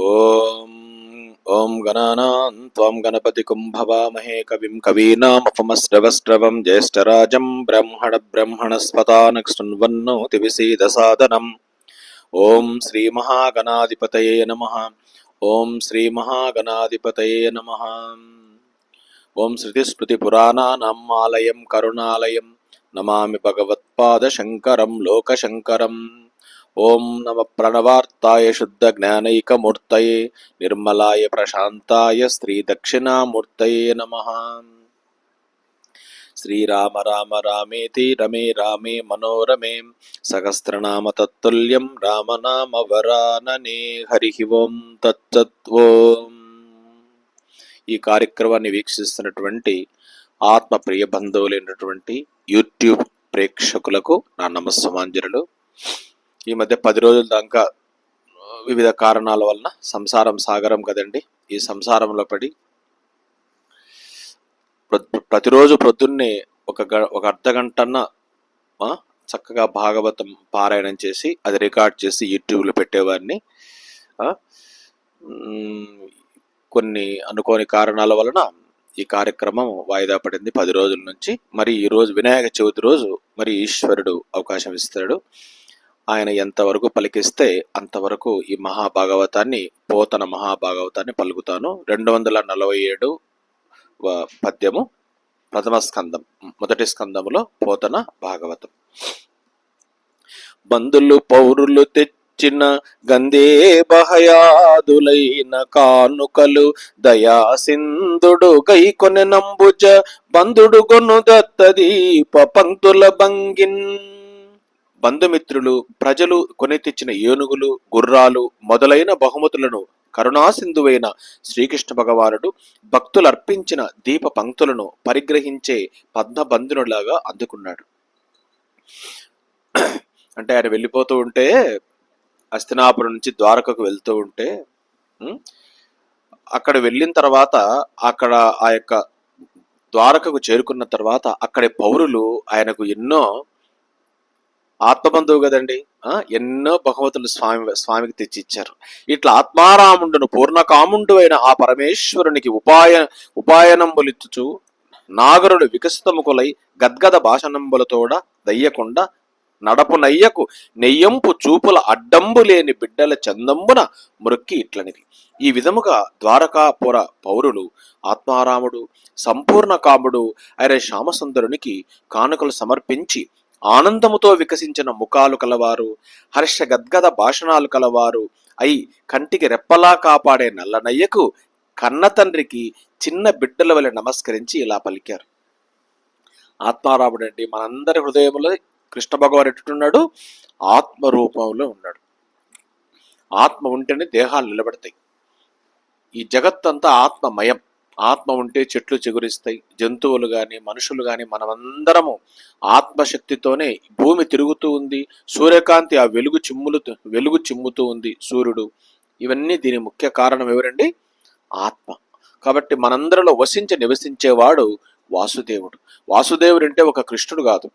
ఓం ఓం గణానాం త్వం గణపతికుం భవామహే కవిం కవీనామపమస్రవస్రవం జ్యేష్ఠరాజం బ్రహ్మణ బ్రహ్మణస్పతాన శృణ్వన్నోతి విసీద సాదనం ఓం శ్రీ మహాగణాధిపతయే నమ. ఓం శ్రీ మహాగణాధిపతయే నమ. ఓం శృతిస్మృతిపురాణానామాలయం కరుణాలయం. నమామి భగవత్పాదశంకరం లోకశంకరం. ఓం నమ ప్రణవార్తాయ శుద్ధ జ్ఞానైకమూర్తయే నిర్మలాయ ప్రశాంతాయ శ్రీ దక్షిణామూర్తయే నమ. శ్రీరామ రామ రామేతి రమే రామే మనోరమే సహస్రనామ తత్తుల్యం రామనామ వరాననే హరి ఓం తచ్చత్వం ఈ కార్యక్రమాన్ని వీక్షిస్తున్నటువంటి ఆత్మ ప్రియ బంధువులైనటువంటి యూట్యూబ్ ప్రేక్షకులకు నా నమస్సమాంజనులు. ఈ మధ్య పది రోజుల దాకా వివిధ కారణాల వలన సంసారం సాగరం కదండి. ఈ సంసారంలో పడి ప్రతిరోజు ప్రొద్దున్నే ఒక గ ఒక అర్ధ గంటన్న చక్కగా భాగవతం పారాయణం చేసి అది రికార్డ్ చేసి యూట్యూబ్లో పెట్టేవారిని. కొన్ని అనుకోని కారణాల వలన ఈ కార్యక్రమం వాయిదా పడింది పది రోజుల నుంచి. మరి ఈరోజు వినాయక చవితి రోజు మరి ఈశ్వరుడు అవకాశం ఇస్తాడు. ఆయన ఎంతవరకు పలికిస్తే అంతవరకు ఈ మహాభాగవతాన్ని పోతన మహాభాగవతాన్ని పలుకుతాను. రెండు వందల నలభై ఏడు పద్యము ప్రథమ స్కందం మొదటి స్కందములో పోతన భాగవతం. బంధులు పౌరులు తెచ్చిన గందే బహయాదులైన కానుకలు దయా సింధుడు గైకొనె నంబుజ బంధుడు గొను దత్తదీప పంతుల భంగిన్ బంధుమిత్రులు ప్రజలు కొని తెచ్చిన ఏనుగులు గుర్రాలు మొదలైన బహుమతులను కరుణాసింధువైన శ్రీకృష్ణ భగవానుడు భక్తులర్పించిన దీప పంక్తులను పరిగ్రహించే పద్మబంధునులాగా అందుకున్నాడు. అంటే ఆయన వెళ్ళిపోతూ ఉంటే అస్తినాపురం నుంచి ద్వారకకు వెళ్తూ ఉంటే అక్కడ వెళ్ళిన తర్వాత అక్కడ ఆ యొక్క ద్వారకకు చేరుకున్న తర్వాత అక్కడి పౌరులు ఆయనకు ఎన్నో ఆత్మబంధువు కదండి. ఎన్నో బహుమతులు స్వామి స్వామికి తెచ్చిచ్చారు. ఇట్లా ఆత్మారాముండును పూర్ణకాముండు అయిన ఆ పరమేశ్వరునికి ఉపాయ ఉపాయనంబులిచ్చుచు నాగరుడు వికసితముకులై గద్గద భాషనంబులతోడ దయ్యకుండా నడపు నయ్యకు నెయ్యంపు చూపుల అడ్డంబు లేని బిడ్డల చందంబున మృక్కి ఇట్లనిది. ఈ విధముగా ద్వారకాపుర పౌరులు ఆత్మారాముడు సంపూర్ణ కాముడు అయిన శ్యామసుందరునికి కానుకలు సమర్పించి ఆనందముతో వికసించిన ముఖాలు కలవారు హర్ష గద్గద భాషణాలు కలవారు అయి కంటికి రెప్పలా కాపాడే నల్లనయ్యకు కన్న తండ్రికి చిన్న బిడ్డల వలె నమస్కరించి ఇలా పలికారు. ఆత్మారాముడండి మనందరి హృదయంలో కృష్ణ భగవాన్ ఎట్టున్నాడు? ఆత్మ రూపంలో ఉన్నాడు. ఆత్మ ఉంటేనే దేహాలు నిలబడతాయి. ఈ జగత్తంతా ఆత్మమయం. ఆత్మ ఉంటే చెట్లు చిగురిస్తాయి జంతువులు కానీ మనుషులు కానీ మనమందరము ఆత్మశక్తితోనే భూమి తిరుగుతూ ఉంది సూర్యకాంతి ఆ వెలుగు చిమ్ములు వెలుగు చిమ్ముతూ ఉంది సూర్యుడు. ఇవన్నీ దీని ముఖ్య కారణం ఎవరండి? ఆత్మ. కాబట్టి మనందరిలో వసించి నివసించేవాడు వాసుదేవుడు. వాసుదేవుడు అంటే ఒక కృష్ణుడు కాదు.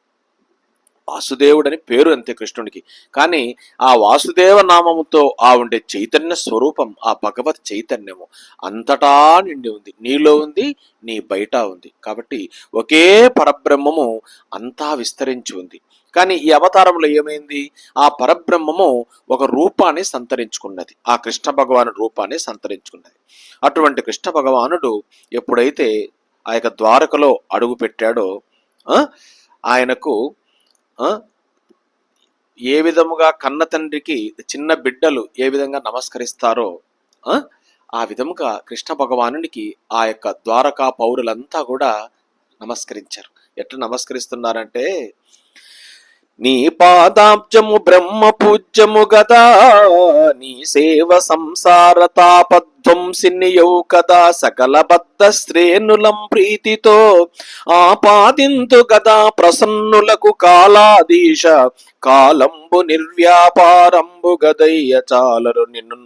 వాసుదేవుడని పేరు అంతే కృష్ణునికి. కానీ ఆ వాసుదేవ నామముతో ఆ ఉండే చైతన్య స్వరూపం ఆ భగవత్ చైతన్యము అంతటా నిండి ఉంది. నీలో ఉంది నీ బయట ఉంది. కాబట్టి ఒకే పరబ్రహ్మము అంతా విస్తరించి ఉంది. కానీ ఈ అవతారంలో ఏమైంది? ఆ పరబ్రహ్మము ఒక రూపాన్ని సంతరించుకున్నది. ఆ కృష్ణ భగవాను రూపాన్ని సంతరించుకున్నది. అటువంటి కృష్ణ భగవానుడు ఎప్పుడైతే ఆ యొక్క ద్వారకలో అడుగు పెట్టాడో ఆయనకు ఏ విధముగా కన్న తండ్రికి చిన్న బిడ్డలు ఏ విధంగా నమస్కరిస్తారో ఆ, ఆ విధముగా కృష్ణ భగవానునికి ఆ యొక్క ద్వారకా పౌరులంతా కూడా నమస్కరించారు. ఎట్లా నమస్కరిస్తున్నారంటే నీ పాదాబ్జము బ్రహ్మ పూజ్యము గదా నీ సేవ సంసార తాపధ్వంసినియౌ కదా సకల బద్ధ శ్రేణులం ప్రీతితో ఆపాదింతు గదా ప్రసన్నులకు కాలాదీశ కాలంబు నిర్వ్యాపారంబు గదయ్య చాలరు నిన్ను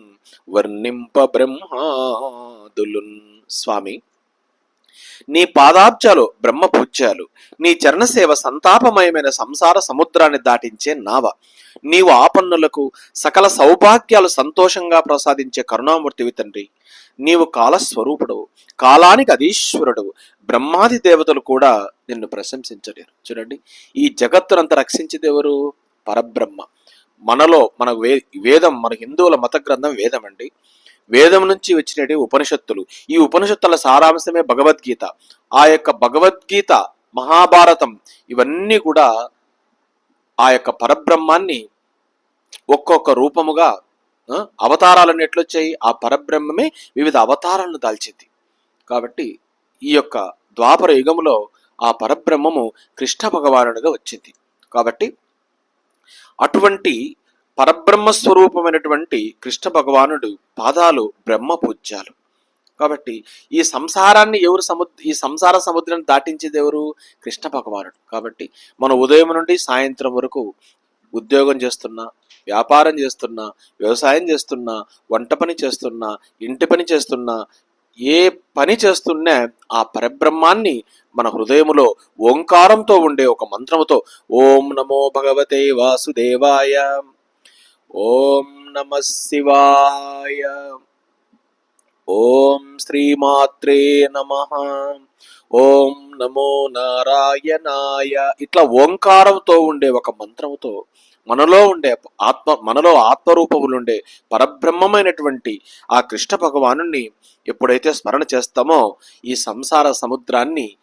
వర్ణింప బ్రహ్మాదులున్. స్వామి నీ పాదాబ్జాలు బ్రహ్మ పూజ్యాలు నీ చరణసేవ సంతాపమయమైన సంసార సముద్రాన్ని దాటించే నావ. నీవు ఆపన్నులకు సకల సౌభాగ్యాలు సంతోషంగా ప్రసాదించే కరుణామూర్తివి తండ్రి. నీవు కాలస్వరూపుడవు కాలానికి అధీశ్వరుడవు. బ్రహ్మాది దేవతలు కూడా నిన్ను ప్రశంసించలేరు. చూడండి ఈ జగత్తునంతా రక్షించేది ఎవరు? పరబ్రహ్మ. మనలో మన వే వేదం మన హిందువుల మత గ్రంథం వేదం అండి వేదం నుంచి వచ్చినటి ఉపనిషత్తులు. ఈ ఉపనిషత్తుల సారాంశమే భగవద్గీత. ఆ యొక్క భగవద్గీత మహాభారతం ఇవన్నీ కూడా ఆ యొక్క పరబ్రహ్మాన్ని ఒక్కొక్క రూపముగా అవతారాలను ఎట్లొచ్చాయి? ఆ పరబ్రహ్మమే వివిధ అవతారాలను దాల్చింది. కాబట్టి ఈ యొక్క ద్వాపర యుగములో ఆ పరబ్రహ్మము కృష్ణ భగవానుడిగా వచ్చింది. కాబట్టి అటువంటి పరబ్రహ్మ స్వరూపమైనటువంటి కృష్ణ భగవానుడు పాదాలు బ్రహ్మ పూజ్యాలు. కాబట్టి ఈ సంసారాన్ని ఎవరు సముద్ర ఈ సంసార సముద్రాన్ని దాటించేది ఎవరు? కృష్ణ భగవానుడు. కాబట్టి మనం ఉదయం నుండి సాయంత్రం వరకు ఉద్యోగం చేస్తున్నా వ్యాపారం చేస్తున్నా వ్యవసాయం చేస్తున్నా వంట పని చేస్తున్నా ఇంటి పని చేస్తున్నా ఏ పని చేస్తున్నా ఆ పరబ్రహ్మాన్ని మన హృదయములో ఓంకారంతో ఉండే ఒక మంత్రముతో ఓం నమో భగవతే వాసుదేవాయ. ఓం నమ శివాయ. ఓం శ్రీమాత్రే నమ. ఓం నమో నారాయణాయ. ఇట్లా ఓంకారంతో ఉండే ఒక మంత్రముతో మనలో ఉండే ఆత్మ మనలో ఆత్మరూపములుండే పరబ్రహ్మమైనటువంటి ఆ కృష్ణ భగవాను ఎప్పుడైతే స్మరణ చేస్తామో ఈ సంసార సముద్రాన్ని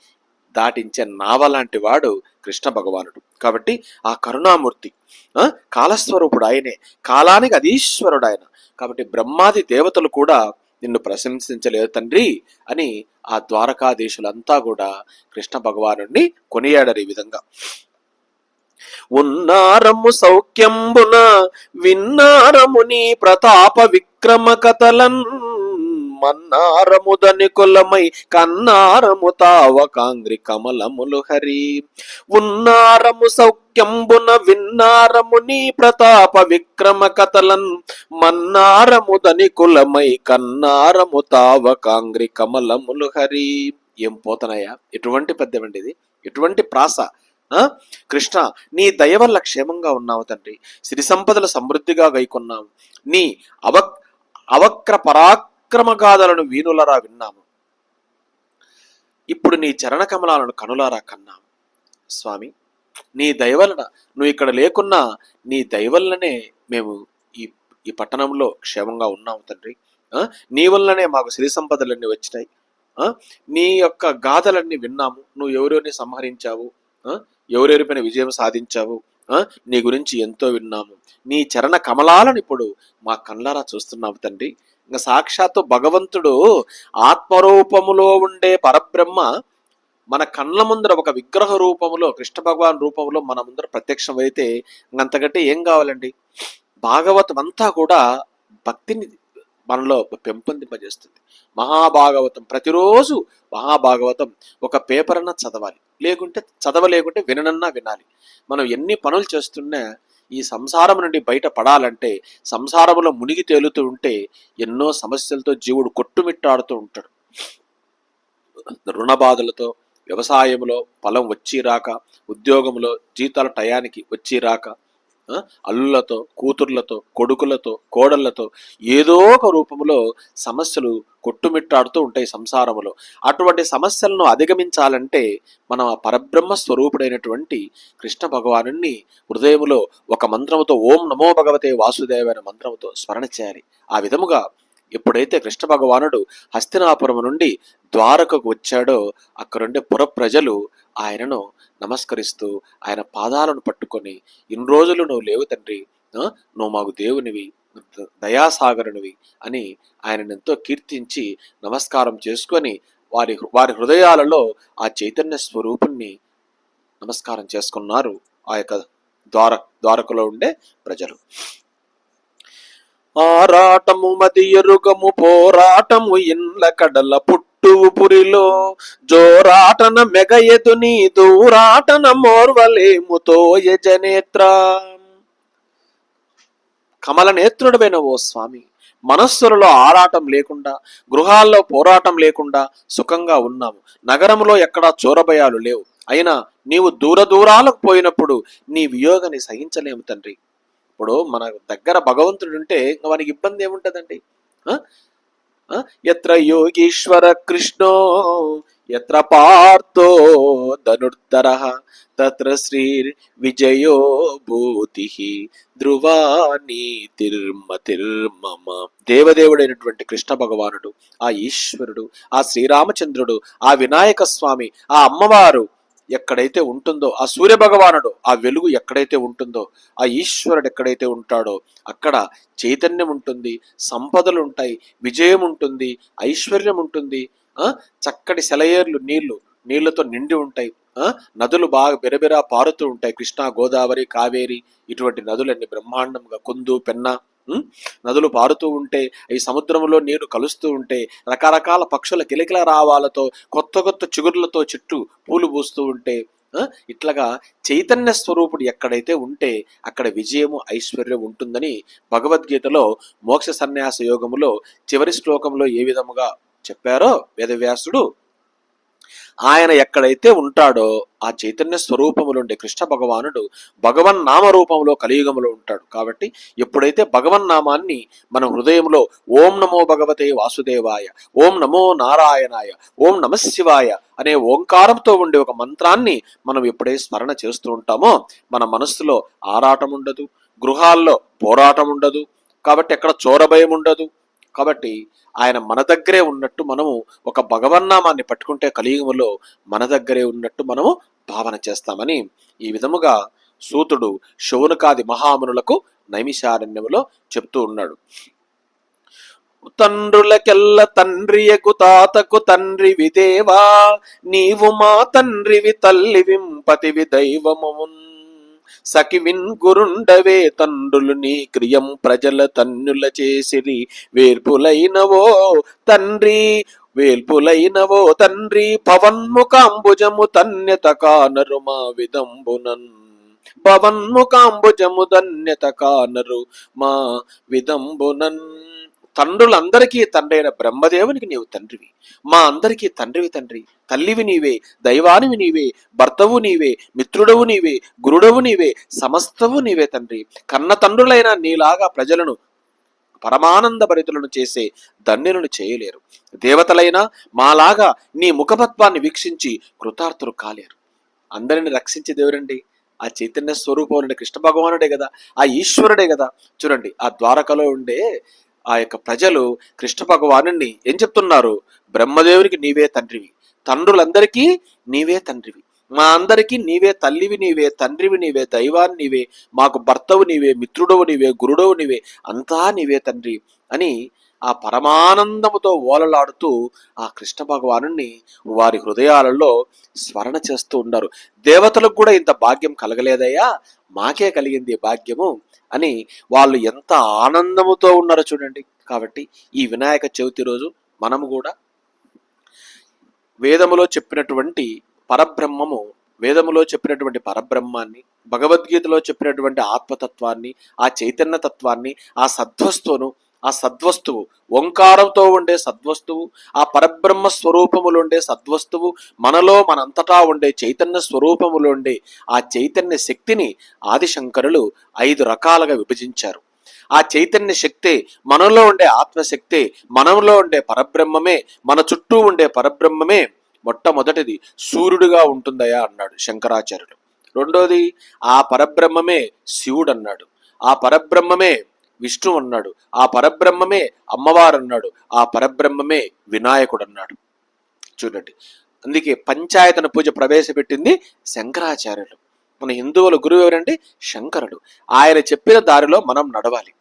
దాటించే నావ లాంటి వాడు కృష్ణ భగవానుడు. కాబట్టి ఆ కరుణామూర్తి ఆ, కాలస్వరూపుడు ఆయనే. కాలానికి అధీశ్వరుడు ఆయన. కాబట్టి బ్రహ్మాది దేవతలు కూడా నిన్ను ప్రశంసించలేదు తండ్రి అని ఆ ద్వారకాధీశులంతా కూడా కృష్ణ భగవాను కొనియాడరు ఈ విధంగా. ఉన్నారము సౌఖ్యంబున విన్నారము నీ ప్రతాప విక్రమ కథలన్ మన్నారముదని కులమై కన్నారము తావకాంగ్రి కమలములు హరి. ఉన్నారము సౌఖ్యంబున విన్నారము నీ ప్రతాప విక్రమ కథలన్. మన్నారముదని కులమై కన్నారము తావకాంగ్రి కమలములు హరి. ఏం పోతనయ్యా? ఎటువంటి పద్యం ఇది? ఎటువంటి ప్రాస? కృష్ణ నీ దయ వల్ల క్షేమంగా ఉన్నావు తండ్రి. సిరి సంపదలు సమృద్ధిగా గైకొన్నావు. నీ అవ అవక్ర పరాక్రమగాథలను వీణులరా విన్నాము. ఇప్పుడు నీ చరణ కమలాలను కనులారా కన్నాము స్వామి నీ దయవలన నువ్వు ఇక్కడ లేకున్నా నీ దయవలననే మేము ఈ ఈ పట్టణంలో క్షేమంగా ఉన్నాము తండ్రి. నీ వల్లనే మాకు సిరి సంపదలన్నీ వచ్చినాయి. ఆ? నీ యొక్క గాథలన్నీ విన్నాము. నువ్వు ఎవరెవరిని సంహరించావు? ఆ? ఎవరెవరిపైన విజయం సాధించావు? నీ గురించి ఎంతో విన్నాము. నీ చరణ కమలాలను ఇప్పుడు మా కళ్ళారా చూస్తున్నావు తండ్రి. సాక్షాత్తు భగవంతుడు ఆత్మరూపములో ఉండే పరబ్రహ్మ మన కళ్ళ ముందర ఒక విగ్రహ రూపంలో కృష్ణ భగవాన్ రూపంలో మన ముందర ప్రత్యక్షం అయితే అంతకంటే ఏం కావాలండి? భాగవతం అంతా కూడా భక్తిని మనలో పెంపొందింపజేస్తుంది. మహాభాగవతం ప్రతిరోజు మహాభాగవతం ఒక పేపర్ అన్నా చదవాలి. లేకుంటే చదవలేకుంటే విననన్నా వినాలి. మనం ఎన్ని పనులు చేస్తున్నా ఈ సంసారం నుండి బయటపడాలంటే సంసారంలో మునిగి తేలుతూ ఉంటే ఎన్నో సమస్యలతో జీవుడు కొట్టుమిట్టాడుతూ ఉంటాడు. రుణ బాధలతో వ్యవసాయంలో పొలం వచ్చి రాక ఉద్యోగంలో జీతాల టయానికి వచ్చి రాక అల్లులతో కూతుర్లతో కొడుకులతో కోడళ్ళతో ఏదో ఒక రూపంలో సమస్యలు కొట్టుమిట్టాడుతూ ఉంటాయి సంసారములో. అటువంటి సమస్యలను అధిగమించాలంటే మనం ఆ పరబ్రహ్మ స్వరూపుడైనటువంటి కృష్ణ భగవాను హృదయములో ఒక మంత్రముతో ఓం నమో భగవతే వాసుదేవ అనే మంత్రముతో స్మరణ చేయాలి. ఆ విధముగా ఎప్పుడైతే కృష్ణ భగవానుడు హస్తినాపురం నుండి ద్వారకకు వచ్చాడో అక్కడుండే పుర ప్రజలు ఆయనను నమస్కరిస్తూ ఆయన పాదాలను పట్టుకొని ఇన్ని రోజులు నువ్వు లేవు తండ్రి నువ్వు మాకు దేవునివి దయాసాగరునివి అని ఆయనను ఎంతో కీర్తించి నమస్కారం చేసుకొని వారి వారి హృదయాలలో ఆ చైతన్య స్వరూపుణ్ణి నమస్కారం చేసుకున్నారు ఆ యొక్క ద్వార ద్వారకలో ఉండే ప్రజలు. ఆరాటము మది ఎరుగము పోరాటము ఇండ్ల కడల పుట్టు పురిలో. జోరాటన ఎదుని దూరాటన మోర్వలేముతో యజనేత్ర కమల నేత్రుడవైన ఓ స్వామి మనస్సులలో ఆరాటం లేకుండా గృహాల్లో పోరాటం లేకుండా సుఖంగా ఉన్నాము నగరంలో ఎక్కడా చోరభయాలు లేవు. అయినా నీవు దూర దూరాలకు పోయినప్పుడు నీ వియోగని సహించలేము తండ్రి. ఇప్పుడు మన దగ్గర భగవంతుడు ఉంటే ఇంకా వానికి ఇబ్బంది ఏముంటదండి ఆ? ఆ? ఎత్ర యోగీశ్వర కృష్ణో ఎత్ర పార్థో ధనుర్ధర తత్ర శ్రీ విజయో భూతి తిర్మ తిర్మమ దేవదేవుడైనటువంటి కృష్ణ భగవానుడు ఆ ఈశ్వరుడు ఆ శ్రీరామచంద్రుడు ఆ వినాయక స్వామి ఆ అమ్మవారు ఎక్కడైతే ఉంటుందో ఆ సూర్య భగవానుడు ఆ వెలుగు ఎక్కడైతే ఉంటుందో ఆ ఈశ్వరుడు ఎక్కడైతే ఉంటాడో అక్కడ చైతన్యం ఉంటుంది సంపదలు ఉంటాయి విజయం ఉంటుంది ఐశ్వర్యం ఉంటుంది చక్కటి సెలయేర్లు నీళ్ళు నీళ్ళతో నిండి ఉంటాయి నదులు బాగా బిరబిరా పారుతూ ఉంటాయి కృష్ణా గోదావరి కావేరి ఇటువంటి నదులన్నీ బ్రహ్మాండంగా కుందు పెన్న నదులు పారుతూ ఉంటే ఈ సముద్రంలో నీరు కలుస్తూ ఉంటే రకరకాల పక్షుల కిలకిల రావాలతో కొత్త కొత్త చిగుర్లతో చెట్టు పూలు పూస్తూ ఉంటే ఇట్లాగా చైతన్య స్వరూపుడు ఎక్కడైతే ఉంటే అక్కడ విజయము ఐశ్వర్యం ఉంటుందని భగవద్గీతలో మోక్ష సన్యాస యోగములో చివరి శ్లోకంలో ఏ విధముగా చెప్పారో వేదవ్యాసుడు ఆయన ఎక్కడైతే ఉంటాడో ఆ చైతన్య స్వరూపములుండే కృష్ణ భగవానుడు భగవన్ నామ రూపంలో కలియుగములో ఉంటాడు. కాబట్టి ఎప్పుడైతే భగవన్ నామాన్ని మన హృదయంలో ఓం నమో భగవతే వాసుదేవాయ ఓం నమో నారాయణాయ ఓం నమశివాయ అనే ఓంకారంతో ఉండే ఒక మంత్రాన్ని మనం ఎప్పుడైతే స్మరణ చేస్తూ ఉంటామో మన మనస్సులో ఆరాటం ఉండదు గృహాల్లో పోరాటం ఉండదు కాబట్టి ఎక్కడ చోర భయం ఉండదు కాబట్టి ఆయన మన దగ్గరే ఉన్నట్టు మనము ఒక భగవన్నామాన్ని పట్టుకుంటే కలియుగములో మన దగ్గరే ఉన్నట్టు మనము భావన చేస్తామని ఈ విధముగా సూతుడు శౌనకాది మహామునులకు నైమిషారణ్యములో చెప్తూ ఉన్నాడు. తండ్రులకెల్ల తండ్రియకు తాతకు తండ్రి విదేవా నీవు మా తండ్రివి తల్లి వింపతివి దైవమున్ సఖివిన్ గురుండవే తండ్రులు నీ క్రియం ప్రజల తన్నుల చేసిరి. వేర్పులైనవో తండ్రి వేల్పులైనవో తండ్రి పవన్ముఖాంబుజము తన్యత కానరు మా విదంబునన్. పవన్ముఖాంబుజము ధన్యత కానరు మా విదంబునన్. తండ్రులందరికీ తండ్రైన బ్రహ్మదేవునికి నీవు తండ్రివి. మా అందరికీ తండ్రివి తండ్రి. తల్లివి నీవే దైవానివి నీవే భర్తవు నీవే మిత్రుడవు నీవే గురుడవు నీవే సమస్తవు నీవే తండ్రి. కన్న తండ్రులైన నీలాగా ప్రజలను పరమానంద భరితులను చేసే ధన్యులను చేయలేరు. దేవతలైనా మాలాగా నీ ముఖపత్వాన్ని వీక్షించి కృతార్థులు కాలేరు. అందరిని రక్షించే దేవుడండి. ఆ చైతన్య స్వరూపం కృష్ణ భగవానుడే కదా ఆ ఈశ్వరుడే కదా. చూడండి ఆ ద్వారకలో ఉండే ఆ యొక్క ప్రజలు కృష్ణ భగవాను ఏం చెప్తున్నారు? బ్రహ్మదేవునికి నీవే తండ్రివి తండ్రులందరికీ నీవే తండ్రివి మా అందరికీ నీవే తల్లివి నీవే తండ్రివి నీవే దైవాన్ని నీవే మాకు భర్తవు నీవే మిత్రుడవు నీవే గురుడవు నీవే అంతా నీవే తండ్రి అని ఆ పరమానందముతో ఓలలాడుతూ ఆ కృష్ణ భగవాను వారి హృదయాలలో స్మరణ చేస్తూ ఉన్నారు. దేవతలకు కూడా ఇంత భాగ్యం కలగలేదయ్యా మాకే కలిగింది భాగ్యము అని వాళ్ళు ఎంత ఆనందముతో ఉన్నారో చూడండి. కాబట్టి ఈ వినాయక చవితి రోజు మనము కూడా వేదములో చెప్పినటువంటి పరబ్రహ్మము వేదములో చెప్పినటువంటి పరబ్రహ్మాన్ని భగవద్గీతలో చెప్పినటువంటి ఆత్మతత్వాన్ని ఆ చైతన్య తత్వాన్ని ఆ సద్వస్తును ఆ సద్వస్తువు. ఓంకారంతో ఉండే సద్వస్తువు ఆ పరబ్రహ్మ స్వరూపములు ఉండే సద్వస్తువు మనలో మనంతటా ఉండే చైతన్య స్వరూపములు ఉండే ఆ చైతన్య శక్తిని ఆదిశంకరులు ఐదు రకాలుగా విభజించారు. ఆ చైతన్య శక్తే మనలో ఉండే ఆత్మశక్తే మనలో ఉండే పరబ్రహ్మమే మన చుట్టూ ఉండే పరబ్రహ్మమే మొట్టమొదటిది సూర్యుడిగా ఉంటుందయా అన్నాడు శంకరాచార్యుడు రెండోది ఆ పరబ్రహ్మమే శివుడు అన్నాడు ఆ పరబ్రహ్మమే విష్ణు అన్నాడు ఆ పరబ్రహ్మమే అమ్మవారు అన్నాడు ఆ పరబ్రహ్మమే వినాయకుడు అన్నాడు చూడండి. అందుకే పంచాయతన పూజ ప్రవేశపెట్టింది శంకరాచార్యులు. మన హిందువుల గురువు ఎవరండి? శంకరుడు. ఆయన చెప్పిన దారిలో మనం నడవాలి.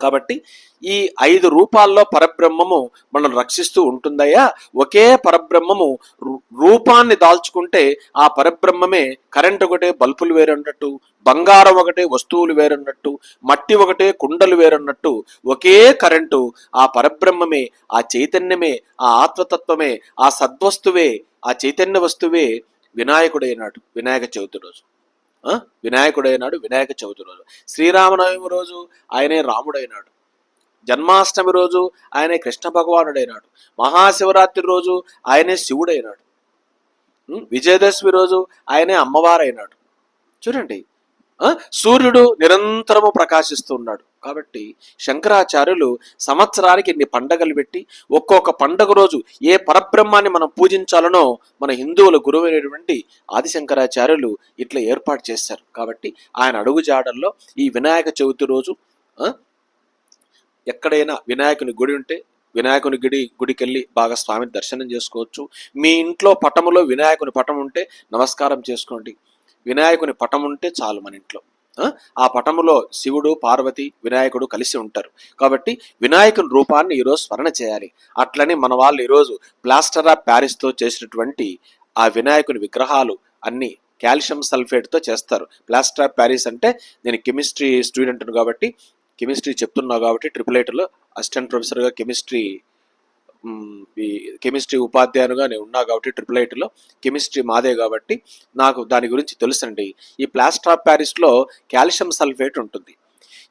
కాబట్టి ఈ ఐదు రూపాల్లో పరబ్రహ్మము మనం రక్షిస్తూ ఉంటుందయ్యా. ఒకే పరబ్రహ్మము రూ- రూపాన్ని దాల్చుకుంటే ఆ పరబ్రహ్మమే కరెంట్ ఒకటే బల్బులు వేరున్నట్టు బంగారం ఒకటే వస్తువులు వేరున్నట్టు మట్టి ఒకటే కుండలు వేరున్నట్టు ఒకే కరెంటు ఆ పరబ్రహ్మమే ఆ చైతన్యమే ఆ ఆత్మతత్వమే ఆ సద్వస్తువే ఆ చైతన్య వస్తువే వినాయకుడైనాడు వినాయక చవితి రోజు. వినాయకుడైనాడు వినాయక చవితి రోజు. శ్రీరామనవమి రోజు ఆయనే రాముడైనాడు. జన్మాష్టమి రోజు ఆయనే కృష్ణ భగవానుడైనాడు. మహాశివరాత్రి రోజు ఆయనే శివుడైనాడు. విజయదశమి రోజు ఆయనే అమ్మవారైనాడు. చూడండి. సూర్యుడు నిరంతరము ప్రకాశిస్తున్నాడు కాబట్టి శంకరాచార్యులు సంవత్సరానికి ఇన్ని పండగలు పెట్టి ఒక్కొక్క పండగ రోజు ఏ పరబ్రహ్మాన్ని మనం పూజించాలనో మన హిందువుల గురువైనటువంటి ఆదిశంకరాచార్యులు ఇట్లా ఏర్పాటు చేశారు. కాబట్టి ఆయన అడుగుజాడల్లో ఈ వినాయక చవితి రోజు ఎక్కడైనా వినాయకుని గుడి ఉంటే వినాయకుని గుడి గుడికి వెళ్ళి బాగా స్వామిని దర్శనం చేసుకోవచ్చు. మీ ఇంట్లో పటములో వినాయకుని పటం ఉంటే నమస్కారం చేసుకోండి. వినాయకుని పటం ఉంటే చాలు మన ఇంట్లో. ఆ? పటములో శివుడు పార్వతి వినాయకుడు కలిసి ఉంటారు. కాబట్టి వినాయకుని రూపాన్ని ఈరోజు స్మరణ చేయాలి. అట్లని మన వాళ్ళు ఈరోజు ప్లాస్టర్ ఆఫ్ ప్యారిస్తో చేసినటువంటి ఆ వినాయకుని విగ్రహాలు అన్ని కాల్షియం సల్ఫేట్తో చేస్తారు. ప్లాస్టర్ ఆఫ్ ప్యారిస్ అంటే నేను కెమిస్ట్రీ స్టూడెంట్ కాబట్టి కెమిస్ట్రీ చెప్తున్నావు కాబట్టి ట్రిపుల్ ఎయిట్లో అసిస్టెంట్ ప్రొఫెసర్గా కెమిస్ట్రీ ఈ కెమిస్ట్రీ ఉపాధ్యాయునుగా నేను ఉన్నా కాబట్టి ట్రిపుల్ ఐటీలో కెమిస్ట్రీ మాదే కాబట్టి నాకు దాని గురించి తెలుసండి. ఈ ప్లాస్టర్ ఆఫ్ ప్యారిస్లో కాల్షియం సల్ఫేట్ ఉంటుంది.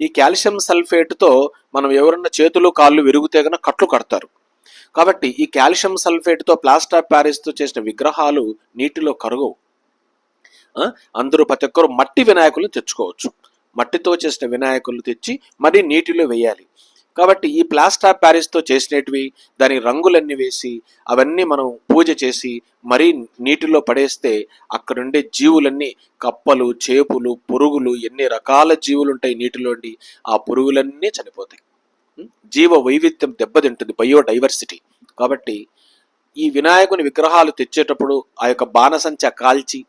ఈ కాల్షియం సల్ఫేట్తో మనం ఎవరన్నా చేతులు కాళ్ళు విరుగుతే కనుక కట్లు కడతారు. కాబట్టి ఈ కాల్షియం సల్ఫేట్తో ప్లాస్టర్ ఆఫ్ ప్యారిస్తో చేసిన విగ్రహాలు నీటిలో కరుగవు. అందరూ ప్రతి ఒక్కరు మట్టి వినాయకులను తెచ్చుకోవచ్చు. మట్టితో చేసిన వినాయకులు తెచ్చి మరి నీటిలో వేయాలి. కాబట్టి ఈ ప్లాస్టర్ ఆఫ్ ప్యారిస్తో చేసినటివి దాని రంగులన్నీ వేసి అవన్నీ మనం పూజ చేసి మరీ నీటిలో పడేస్తే అక్కడుండే జీవులన్నీ కప్పలు చేపులు పురుగులు ఎన్ని రకాల జీవులు ఉంటాయి నీటిలోండి ఆ పురుగులన్నీ చనిపోతాయి. జీవ వైవిధ్యం దెబ్బతింటుంది బయోడైవర్సిటీ. కాబట్టి ఈ వినాయకుని విగ్రహాలు తెచ్చేటప్పుడు ఆ యొక్క బాణసంచ కాల్చి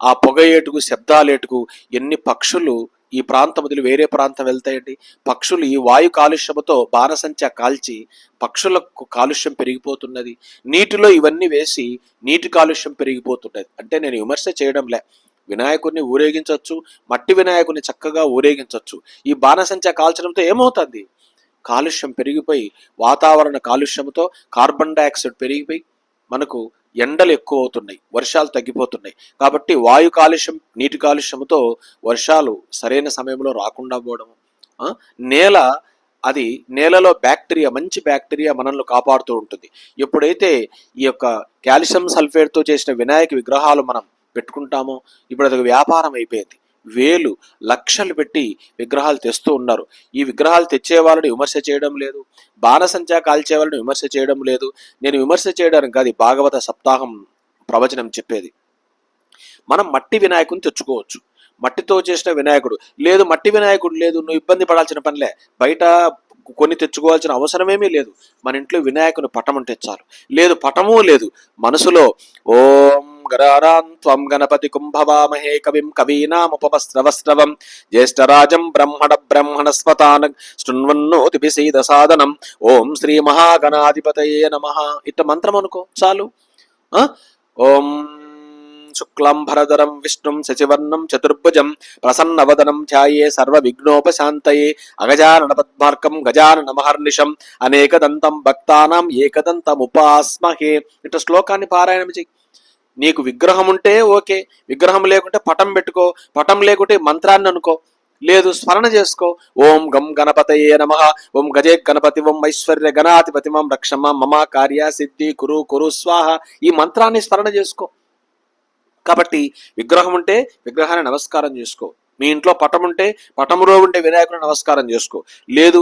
ఆ పొగ ఏటుకు శబ్దాలేటుకు ఎన్ని పక్షులు ఈ ప్రాంతం వదిలి వేరే ప్రాంతం వెళ్తాయండి. పక్షులు ఈ వాయు కాలుష్యముతో బాణసంచ కాల్చి పక్షులకు కాలుష్యం పెరిగిపోతున్నది. నీటిలో ఇవన్నీ వేసి నీటి కాలుష్యం పెరిగిపోతున్నది. అంటే నేను విమర్శ చేయడంలే వినాయకుడిని ఊరేగించవచ్చు మట్టి వినాయకుడిని చక్కగా ఊరేగించవచ్చు ఈ బాణసంచ కాల్చడంతో ఏమవుతుంది? కాలుష్యం పెరిగిపోయి వాతావరణ కాలుష్యంతో కార్బన్ డైఆక్సైడ్ పెరిగిపోయి మనకు ఎండలు ఎక్కువ అవుతున్నాయి వర్షాలు తగ్గిపోతున్నాయి. కాబట్టి వాయు కాలుష్యం నీటి కాలుష్యంతో వర్షాలు సరైన సమయంలో రాకుండా పోవడం నేల అది నేలలో బ్యాక్టీరియా మంచి బ్యాక్టీరియా మనల్ని కాపాడుతూ ఉంటుంది. ఎప్పుడైతే ఈ యొక్క కాల్షియం సల్ఫేట్తో చేసిన వినాయక విగ్రహాలు మనం పెట్టుకుంటామో ఇప్పుడు అది వ్యాపారం అయిపోయింది. వేలు లక్షలు పెట్టి విగ్రహాలు తెస్తూ ఉన్నారు. ఈ విగ్రహాలు తెచ్చే వాళ్ళని విమర్శ చేయడం లేదు. బాణసంచా కాల్చే వాళ్ళని విమర్శ చేయడం లేదు. నేను విమర్శ చేయడానికి కాదు భాగవత సప్తాహం ప్రవచనం చెప్పేది. మనం మట్టి వినాయకుని తెచ్చుకోవచ్చు. మట్టితో చేసిన వినాయకుడు. లేదు మట్టి వినాయకుడు లేదు నువ్వు ఇబ్బంది పడాల్సిన పనిలే. బయట కొని తెచ్చుకోవాల్సిన అవసరమేమీ లేదు. మన ఇంట్లో వినాయకుని పటం అంటే చాలు. లేదు పటము లేదు. మనసులో ఓం గరారాన్ త్వం గణపతి కుంభవామహే కవిం కవీనాముపస్రవస్రవం జ్యేష్ఠరాజం బ్రహ్మణ బ్రహ్మణస్పతాన శృణ్వన్నోతిభిసీద సాదనం ఓం శ్రీ మహాగణాధిపతయే నమ. ఇట్ట మంత్రం అనుకో చాలు. ఓం శుక్లం భరధరం విష్ణుం శశివర్ణం చతుర్భుజం ప్రసన్నవదనం ధ్యాయే సర్వ విఘ్నోపశాంతయే అగజానన పద్మార్కం గజానన మహర్నిశం. అనేకదంతం భక్తానాం ఏకదంతముపాస్మహే. ఇట్లా శ్లోకాన్ని పారాయణం చెయ్యి. నీకు విగ్రహం ఉంటే ఓకే విగ్రహం లేకుంటే పటం పెట్టుకో పటం లేకుంటే మంత్రాన్ని అనుకో. లేదు స్మరణ చేసుకో. ఓం గం గణపతయే నమ ఓం గజే గణపతి ఓం ఐశ్వర్య గణాధిపతి మం రక్షమ మమ కార్య సిద్ధి కురు కురు స్వాహ. ఈ మంత్రాన్ని స్మరణ చేసుకో. కాబట్టి విగ్రహం ఉంటే విగ్రహాన్ని నమస్కారం చేసుకో. మీ ఇంట్లో పటం ఉంటే పటములో ఉంటే వినాయకుని నమస్కారం చేసుకో. లేదు